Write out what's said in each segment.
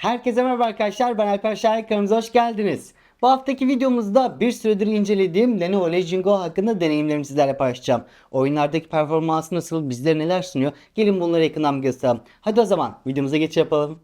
Herkese merhaba arkadaşlar ben Alper Şahin kanalımıza hoş geldiniz. Bu haftaki videomuzda bir süredir incelediğim Lenovo Legion Go hakkında deneyimlerimi sizlerle paylaşacağım. Oyunlardaki performansı nasıl, bizlere neler sunuyor? Gelin bunları yakından bir gösterelim. Hadi o zaman videomuza geç yapalım.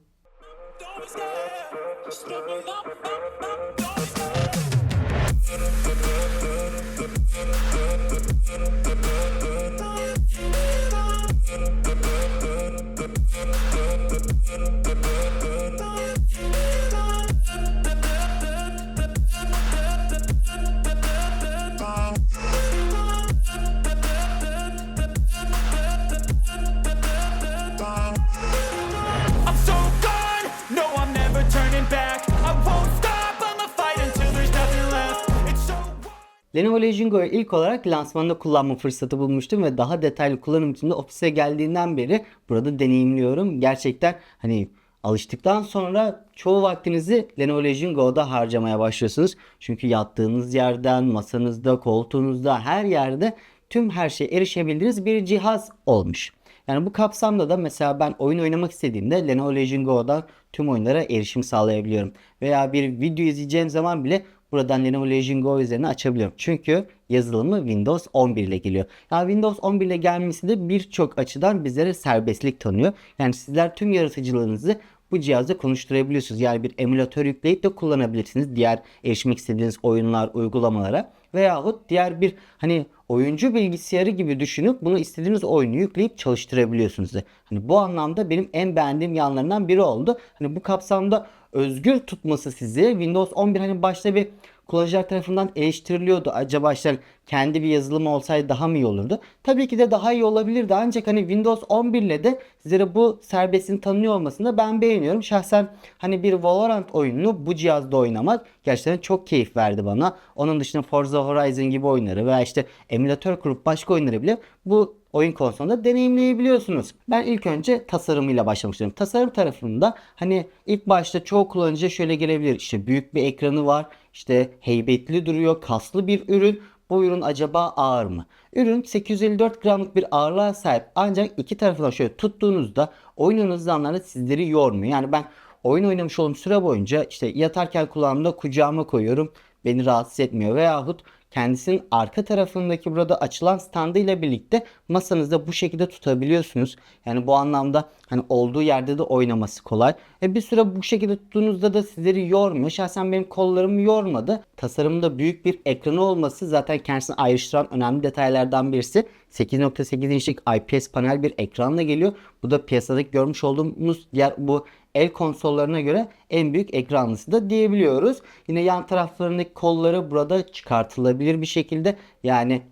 Lenovo Legion Go'yu ilk olarak lansmanında kullanma fırsatı bulmuştum ve daha detaylı kullanım için de ofise geldiğinden beri burada deneyimliyorum. Gerçekten hani alıştıktan sonra çoğu vaktinizi Lenovo Legion Go'da harcamaya başlıyorsunuz. Çünkü yattığınız yerden, masanızda, koltuğunuzda her yerde tüm her şeye erişebildiğiniz bir cihaz olmuş. Yani bu kapsamda da mesela ben oyun oynamak istediğimde Lenovo Legion Go'dan tüm oyunlara erişim sağlayabiliyorum. Veya bir video izleyeceğim zaman bile buradan Lenovo Legion üzerine açabiliyorum. Çünkü yazılımı Windows 11 ile geliyor. Yani Windows 11 ile gelmesi de birçok açıdan bizlere serbestlik tanıyor. Yani sizler tüm yaratıcılığınızı bu cihazda konuşturabiliyorsunuz. Yani bir emülatör yükleyip de kullanabilirsiniz. Diğer erişmek istediğiniz oyunlar, uygulamalara veyahut diğer bir hani oyuncu bilgisayarı gibi düşünüp bunu istediğiniz oyunu yükleyip çalıştırabiliyorsunuz. Hani bu anlamda benim en beğendiğim yanlarından biri oldu. Hani bu kapsamda özgür tutması sizi Windows 11 hani başta bir kullanıcılar tarafından eleştiriliyordu. Acaba işte kendi bir yazılımı olsaydı daha mı iyi olurdu? Tabii ki de daha iyi olabilirdi. Ancak hani Windows 11 ile de sizlere bu serbestliğin tanınıyor olmasını ben beğeniyorum. Şahsen hani bir Valorant oyununu bu cihazda oynamak gerçekten çok keyif verdi bana. Onun dışında Forza Horizon gibi oyunları veya işte emülatör kurup başka oyunları bile bu oyun konsolunda deneyimleyebiliyorsunuz. Ben ilk önce tasarımıyla istiyorum. Tasarım tarafında hani ilk başta çoğu kullanıcı şöyle gelebilir. İşte büyük bir ekranı var. İşte heybetli duruyor. Kaslı bir ürün. Bu ürün acaba ağır mı? Ürün 854 gramlık bir ağırlığa sahip. Ancak iki tarafından şöyle tuttuğunuzda oyunun hızlanları sizleri yormuyor. Yani ben oyun oynamış olduğum süre boyunca işte yatarken kulağımda kucağıma koyuyorum. Beni rahatsız etmiyor. Veyahut kendisinin arka tarafındaki burada açılan standı ile birlikte masanızda bu şekilde tutabiliyorsunuz. Yani bu anlamda hani olduğu yerde de oynaması kolay. E bir süre bu şekilde tuttuğunuzda da sizleri yormuyor. Şahsen benim kollarımı yormadı. Tasarımda büyük bir ekranı olması zaten kendisini ayrıştıran önemli detaylardan birisi. 8.8 inçlik IPS panel bir ekranla geliyor. Bu da piyasadaki görmüş olduğumuz diğer bu el konsollarına göre en büyük ekranlısı da diyebiliyoruz. Yine yan taraflarındaki kolları burada çıkartılabilir bir şekilde yani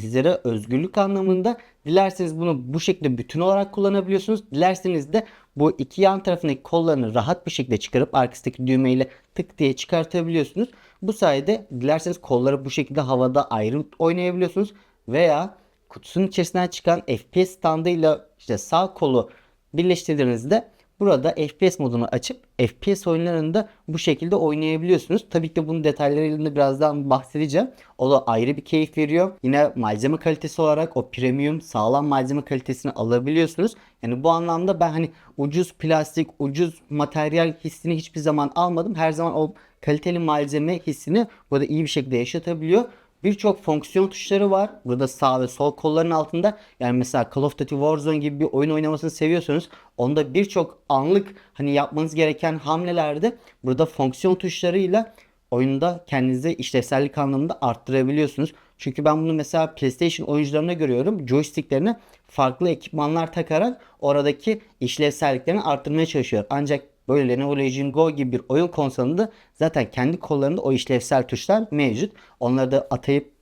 sizlere özgürlük anlamında dilerseniz bunu bu şekilde bütün olarak kullanabiliyorsunuz. Dilerseniz de bu iki yan tarafındaki kollarını rahat bir şekilde çıkarıp arkasındaki düğmeyle tık diye çıkartabiliyorsunuz. Bu sayede dilerseniz kolları bu şekilde havada ayrı oynayabiliyorsunuz veya kutusunun içerisinden çıkan FPS standıyla işte sağ kolu birleştirdiğinizde burada FPS modunu açıp FPS oyunlarında bu şekilde oynayabiliyorsunuz. Tabii ki bunun detaylarıyla birazdan bahsedeceğim. O da ayrı bir keyif veriyor. Yine malzeme kalitesi olarak o premium sağlam malzeme kalitesini alabiliyorsunuz. Yani bu anlamda ben hani ucuz plastik, ucuz materyal hissini hiçbir zaman almadım. Her zaman o kaliteli malzeme hissini burada iyi bir şekilde yaşatabiliyor. Birçok fonksiyon tuşları var. Burada sağ ve sol kolların altında. Yani mesela Call of Duty Warzone gibi bir oyun oynamasını seviyorsanız onda birçok anlık hani yapmanız gereken hamlelerde burada fonksiyon tuşlarıyla oyunda kendinize işlevsellik anlamında arttırabiliyorsunuz. Çünkü ben bunu mesela PlayStation oyuncularına görüyorum. Joysticklerine farklı ekipmanlar takarak oradaki işlevselliklerini arttırmaya çalışıyor. Ancak böyle Lenovo Legion Go gibi bir oyun konsolunda zaten kendi kollarında o işlevsel tuşlar mevcut. Onları da atayıp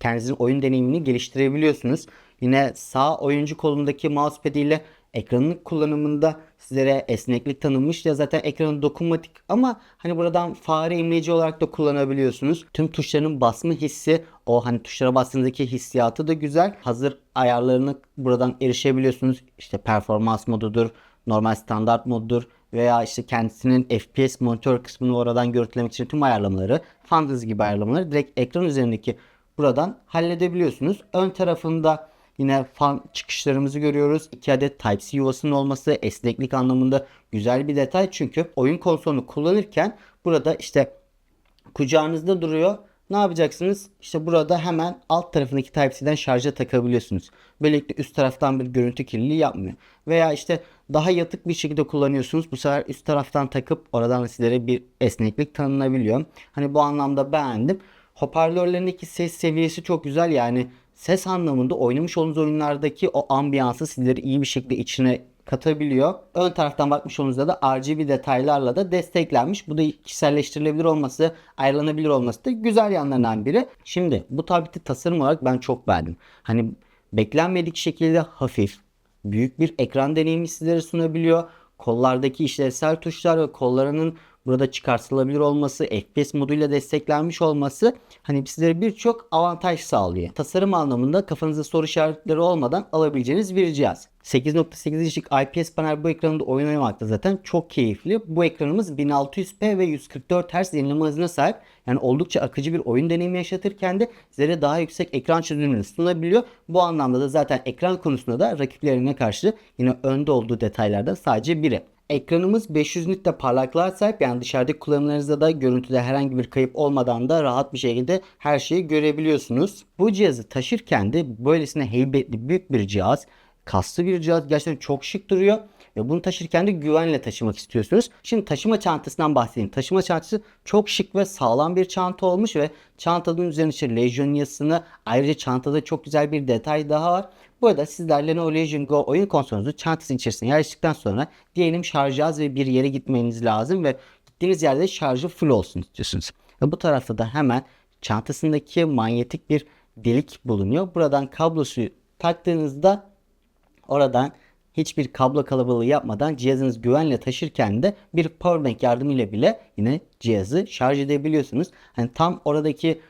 kendinizin oyun deneyimini geliştirebiliyorsunuz. Yine sağ oyuncu kolundaki mousepad ile ekranın kullanımında sizlere esneklik tanınmış ya zaten ekranı dokunmatik ama hani buradan fare imleci olarak da kullanabiliyorsunuz. Tüm tuşların basma hissi o hani tuşlara bastığınızdaki hissiyatı da güzel. Hazır ayarlarını buradan erişebiliyorsunuz. İşte performans modudur, normal standart modudur veya işte kendisinin FPS monitör kısmını oradan görüntülemek için tüm ayarlamaları, fantasy gibi ayarlamaları direkt ekran üzerindeki buradan halledebiliyorsunuz. Ön tarafında Yine fan çıkışlarımızı görüyoruz. 2 adet Type-C yuvasının olması esneklik anlamında güzel bir detay. Çünkü oyun konsolunu kullanırken burada işte kucağınızda duruyor. Ne yapacaksınız? İşte burada hemen alt tarafındaki Type-C'den şarja takabiliyorsunuz. Böylelikle üst taraftan bir görüntü kirliliği yapmıyor. Veya işte daha yatık bir şekilde kullanıyorsunuz. Bu sefer üst taraftan takıp oradan sizlere bir esneklik tanınabiliyor. Hani bu anlamda beğendim. Hoparlörlerindeki ses seviyesi çok güzel yani ses anlamında oynamış olduğunuz oyunlardaki o ambiyansı sizleri iyi bir şekilde içine katabiliyor. Ön taraftan bakmış olduğunuzda da RGB detaylarla da desteklenmiş. Bu da kişiselleştirilebilir olması, ayrılanabilir olması da güzel yanlarından biri. Şimdi bu tableti tasarım olarak ben çok beğendim. Hani beklenmedik şekilde hafif, büyük bir ekran deneyimi sizlere sunabiliyor. Kollardaki işlevsel tuşlar ve kollarının burada çıkartılabilir olması, FPS moduyla desteklenmiş olması hani sizlere birçok avantaj sağlıyor. Tasarım anlamında kafanızda soru işaretleri olmadan alabileceğiniz bir cihaz. 8.8 inçlik IPS panel bu ekranında oyun oynamakta zaten çok keyifli. Bu ekranımız 1600p ve 144 Hz yenileme hızına sahip. Yani oldukça akıcı bir oyun deneyimi yaşatırken de sizlere daha yüksek ekran çözünürlüğünü sunabiliyor. Bu anlamda da zaten ekran konusunda da rakiplerine karşı yine önde olduğu detaylardan sadece biri. Ekranımız 500 nit de parlaklığa sahip yani dışarıdaki kullanımlarınızda da görüntüde herhangi bir kayıp olmadan da rahat bir şekilde her şeyi görebiliyorsunuz. Bu cihazı taşırken de böylesine heybetli büyük bir cihaz kaslı bir cihaz gerçekten çok şık duruyor ve bunu taşırken de güvenle taşımak istiyorsunuz. Şimdi taşıma çantasından bahsedeyim. Taşıma çantası çok şık ve sağlam bir çanta olmuş ve çantanın üzerine işte Legion yazısını ayrıca çantada çok güzel bir detay daha var. Bu arada sizler Lenovo Legion Go oyun konsolunuzu çantasının içerisine yerleştirdikten sonra diyelim şarj cihaz ve bir yere gitmeniz lazım ve gittiğiniz yerde şarjı full olsun istiyorsunuz. Ve bu tarafta da hemen çantasındaki manyetik bir delik bulunuyor. Buradan kablosu taktığınızda Oradan hiçbir kablo kalabalığı yapmadan cihazınız güvenle taşırken de bir powerbank yardımıyla bile yine cihazı şarj edebiliyorsunuz. Hani tam oradaki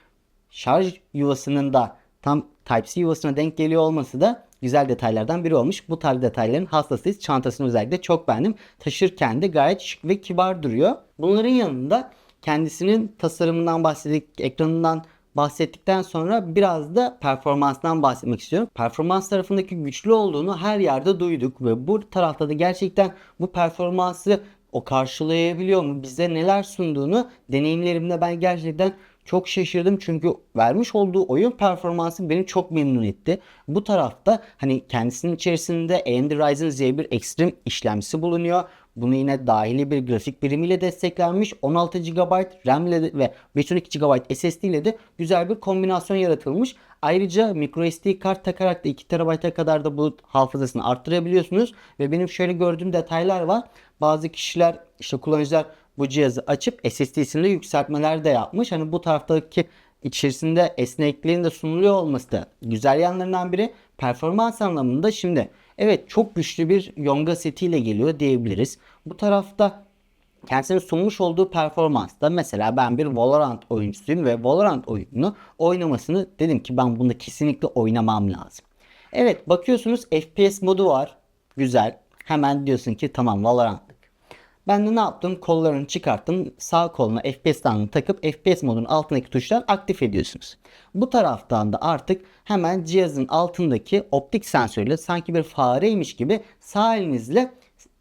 şarj yuvasının da tam Type-C yuvasına denk geliyor olması da güzel detaylardan biri olmuş. Bu tarz detayların hastasıyız. Çantasını özellikle çok beğendim. Taşırken de gayet şık ve kibar duruyor. Bunların yanında kendisinin tasarımından bahsettik, ekranından bahsettikten sonra biraz da performanstan bahsetmek istiyorum. Performans tarafındaki güçlü olduğunu her yerde duyduk ve bu tarafta da gerçekten bu performansı o karşılayabiliyor mu? Bize neler sunduğunu deneyimlerimde ben gerçekten çok şaşırdım çünkü vermiş olduğu oyun performansı beni çok memnun etti. Bu tarafta hani kendisinin içerisinde AMD Ryzen Z1 Extreme işlemcisi bulunuyor. Bunu yine dahili bir grafik birimiyle desteklenmiş. 16 GB RAM ile ve 512 GB SSD ile de güzel bir kombinasyon yaratılmış. Ayrıca microSD kart takarak da 2 TB'a kadar da bu hafızasını arttırabiliyorsunuz. Ve benim şöyle gördüğüm detaylar var. Bazı kişiler işte kullanıcılar bu cihazı açıp SSD'sinde yükseltmeler de yapmış. Hani bu taraftaki içerisinde esnekliğin de sunuluyor olması da güzel yanlarından biri. Performans anlamında şimdi evet çok güçlü bir Yonga setiyle geliyor diyebiliriz. Bu tarafta kendisinin sunmuş olduğu performansta mesela ben bir Valorant oyuncusuyum ve Valorant oyununu oynamasını dedim ki ben bunda kesinlikle oynamam lazım. Evet bakıyorsunuz FPS modu var. Güzel. Hemen diyorsun ki tamam Valorant'lık. Ben de ne yaptım? Kollarını çıkarttım. Sağ koluna FPS tanını takıp FPS modunun altındaki tuşlar aktif ediyorsunuz. Bu taraftan da artık hemen cihazın altındaki optik sensörle sanki bir fareymiş gibi sağ elinizle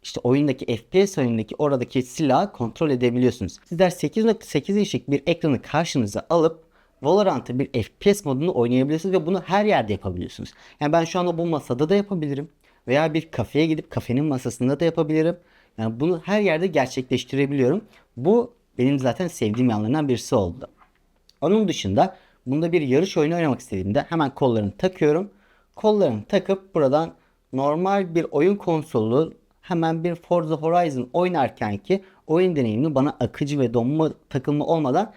işte oyundaki FPS oyundaki oradaki silahı kontrol edebiliyorsunuz. Sizler 8.8 inçlik bir ekranı karşınıza alıp Valorant'ı bir FPS modunu oynayabilirsiniz ve bunu her yerde yapabiliyorsunuz. Yani ben şu anda bu masada da yapabilirim. Veya bir kafeye gidip kafenin masasında da yapabilirim. Yani bunu her yerde gerçekleştirebiliyorum. Bu benim zaten sevdiğim yanlarından birisi oldu. Onun dışında bunda bir yarış oyunu oynamak istediğimde hemen kollarını takıyorum. Kollarını takıp buradan normal bir oyun konsolu hemen bir Forza Horizon oynarken ki oyun deneyimini bana akıcı ve donma takılma olmadan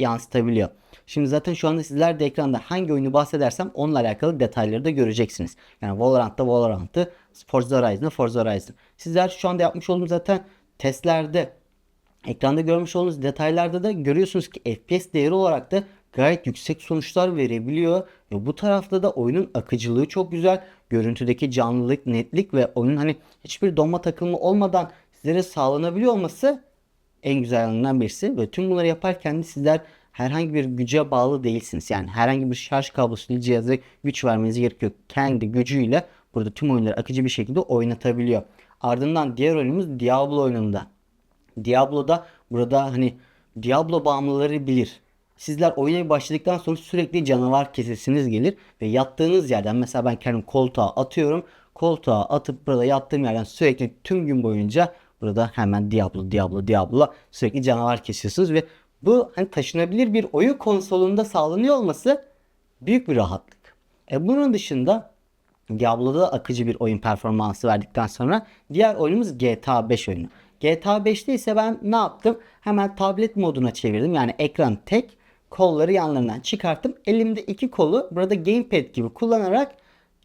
yansıtabiliyor. Şimdi zaten şu anda sizler de ekranda hangi oyunu bahsedersem onunla alakalı detayları da göreceksiniz. Yani Valorant'ta Valorant'ı, Forza Horizon'da Forza Horizon. Sizler şu anda yapmış olduğum zaten testlerde ekranda görmüş olduğunuz detaylarda da görüyorsunuz ki FPS değeri olarak da gayet yüksek sonuçlar verebiliyor. Ve bu tarafta da oyunun akıcılığı çok güzel. Görüntüdeki canlılık, netlik ve oyunun hani hiçbir donma takılma olmadan sizlere sağlanabiliyor olması en güzel yanlarından birisi. Ve tüm bunları yaparken de sizler herhangi bir güce bağlı değilsiniz. Yani herhangi bir şarj kablosuyla cihaza güç vermenize gerek yok. Kendi gücüyle burada tüm oyunları akıcı bir şekilde oynatabiliyor. Ardından diğer oyunumuz Diablo oyununda. Diablo'da burada hani Diablo bağımlıları bilir. Sizler oyuna başladıktan sonra sürekli canavar kesesiniz gelir ve yattığınız yerden mesela ben kendim koltuğa atıyorum. Koltuğa atıp burada yattığım yerden sürekli tüm gün boyunca burada hemen Diablo Diablo Diablo sürekli canavar kesiyorsunuz ve bu hani taşınabilir bir oyun konsolunda sağlanıyor olması büyük bir rahatlık. E bunun dışında Diablo'da da akıcı bir oyun performansı verdikten sonra diğer oyunumuz GTA 5 oyunu. GTA 5'te ise ben ne yaptım? Hemen tablet moduna çevirdim. Yani ekran tek, kolları yanlarından çıkarttım. Elimde iki kolu burada gamepad gibi kullanarak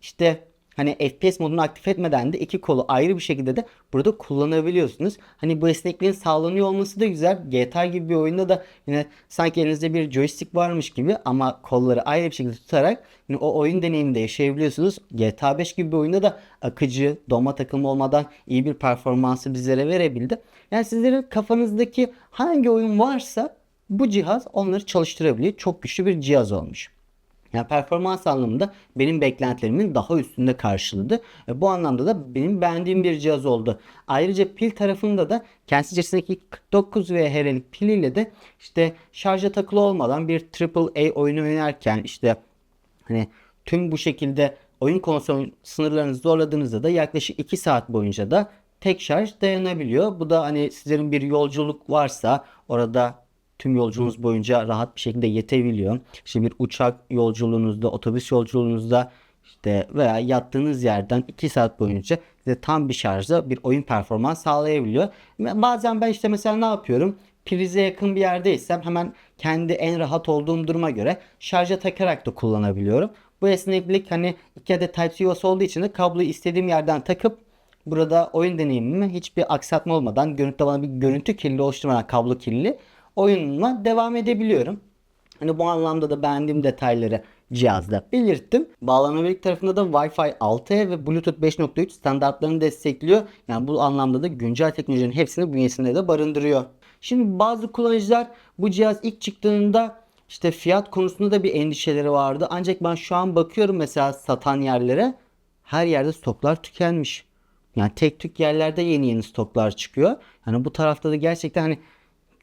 işte hani FPS modunu aktif etmeden de iki kolu ayrı bir şekilde de burada kullanabiliyorsunuz. Hani bu esnekliğin sağlanıyor olması da güzel. GTA gibi bir oyunda da yine sanki elinizde bir joystick varmış gibi ama kolları ayrı bir şekilde tutarak yine o oyun deneyiminde yaşayabiliyorsunuz. GTA 5 gibi bir oyunda da akıcı, doma takılma olmadan iyi bir performansı bizlere verebildi. Yani sizlerin kafanızdaki hangi oyun varsa bu cihaz onları çalıştırabiliyor. Çok güçlü bir cihaz olmuş. Yani performans anlamında benim beklentilerimin daha üstünde karşıladı. E, bu anlamda da benim beğendiğim bir cihaz oldu. Ayrıca pil tarafında da kendisi içerisindeki 49 WH'lik piliyle de işte şarja takılı olmadan bir AAA oyunu oynarken işte hani tüm bu şekilde oyun konsol sınırlarını zorladığınızda da yaklaşık 2 saat boyunca da tek şarj dayanabiliyor. Bu da hani sizlerin bir yolculuk varsa orada tüm yolculuğunuz boyunca rahat bir şekilde yetebiliyor. İşte bir uçak yolculuğunuzda, otobüs yolculuğunuzda işte veya yattığınız yerden 2 saat boyunca size tam bir şarjda bir oyun performans sağlayabiliyor. Bazen ben işte mesela ne yapıyorum? Prize yakın bir yerdeysem hemen kendi en rahat olduğum duruma göre şarja takarak da kullanabiliyorum. Bu esneklik hani iki adet Type-C USB olduğu için de kabloyu istediğim yerden takıp burada oyun deneyimimi hiçbir aksatma olmadan görüntü bana bir görüntü kirliliği oluşturmadan kablo kirliliği oyunuma devam edebiliyorum. Hani bu anlamda da beğendiğim detayları cihazda belirttim. Bağlanabilirlik tarafında da Wi-Fi 6E ve Bluetooth 5.3 standartlarını destekliyor. Yani bu anlamda da güncel teknolojinin hepsini bünyesinde de barındırıyor. Şimdi bazı kullanıcılar bu cihaz ilk çıktığında işte fiyat konusunda da bir endişeleri vardı. Ancak ben şu an bakıyorum mesela satan yerlere her yerde stoklar tükenmiş. Yani tek tük yerlerde yeni yeni stoklar çıkıyor. Yani bu tarafta da gerçekten hani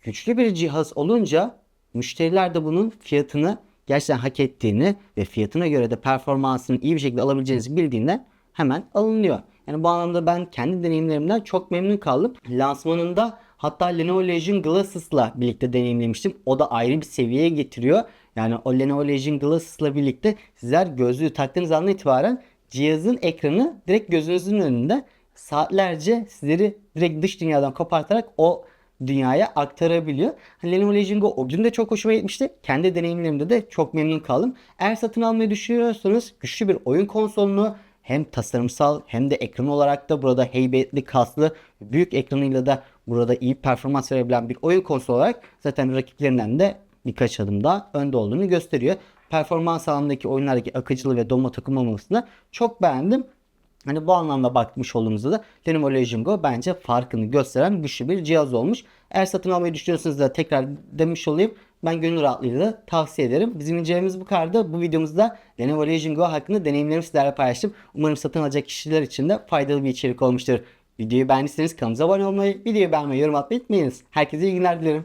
güçlü bir cihaz olunca müşteriler de bunun fiyatını gerçekten hak ettiğini ve fiyatına göre de performansını iyi bir şekilde alabileceğinizi bildiğinden hemen alınıyor. Yani bu anlamda ben kendi deneyimlerimden çok memnun kaldım. Lansmanında hatta Lenovo Legion Glasses'la birlikte deneyimlemiştim. O da ayrı bir seviyeye getiriyor. Yani o Lenovo Legion Glasses'la birlikte sizler gözlüğü taktığınız andan itibaren cihazın ekranı direkt gözünüzün önünde saatlerce sizleri direkt dış dünyadan kopartarak o dünyaya aktarabiliyor. Hani Lenovo Legion o gün de çok hoşuma gitmişti. Kendi deneyimlerimde de çok memnun kaldım. Eğer satın almayı düşünüyorsanız güçlü bir oyun konsolunu hem tasarımsal hem de ekran olarak da burada heybetli, kaslı, büyük ekranıyla da burada iyi performans verebilen bir oyun konsolu olarak zaten rakiplerinden de birkaç adım daha önde olduğunu gösteriyor. Performans alanındaki oyunlardaki akıcılığı ve donma takılmamasını çok beğendim. Hani bu anlamda bakmış olduğumuzda da Lenovo Legion Go bence farkını gösteren güçlü bir cihaz olmuş. Eğer satın almayı düşünüyorsanız da tekrar demiş olayım. Ben gönül rahatlığıyla tavsiye ederim. Bizim incelememiz bu kadardı. Bu videomuzda Lenovo Legion Go hakkında deneyimlerimi sizlerle paylaştım. Umarım satın alacak kişiler için de faydalı bir içerik olmuştur. Videoyu beğendiyseniz kanalımıza abone olmayı, videoyu beğenmeyi, yorum atmayı unutmayınız. Herkese iyi günler dilerim.